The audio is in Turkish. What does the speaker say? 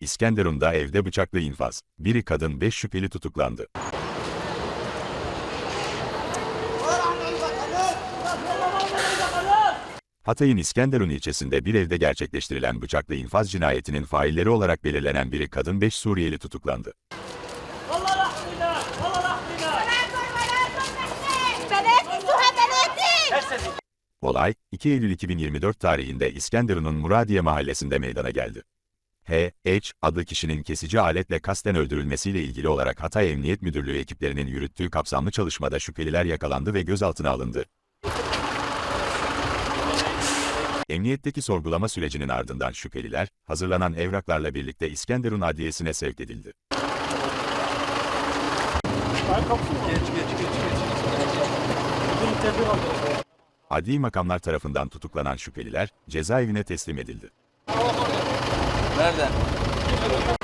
İskenderun'da evde bıçakla infaz. Biri kadın 5 şüpheli tutuklandı. Hatay'ın İskenderun ilçesinde bir evde gerçekleştirilen bıçaklı infaz cinayetinin failleri olarak belirlenen biri kadın 5 Suriyeli tutuklandı. Olay, 2 Eylül 2024 tarihinde İskenderun'un Muradiye mahallesinde meydana geldi. H. H. adlı kişinin kesici aletle kasten öldürülmesiyle ilgili olarak Hatay Emniyet Müdürlüğü ekiplerinin yürüttüğü kapsamlı çalışmada şüpheliler yakalandı ve gözaltına alındı. Emniyetteki sorgulama sürecinin ardından şüpheliler, hazırlanan evraklarla birlikte İskenderun Adliyesi'ne sevk edildi. Adli makamlar tarafından tutuklanan şüpheliler, cezaevine teslim edildi. Nereden?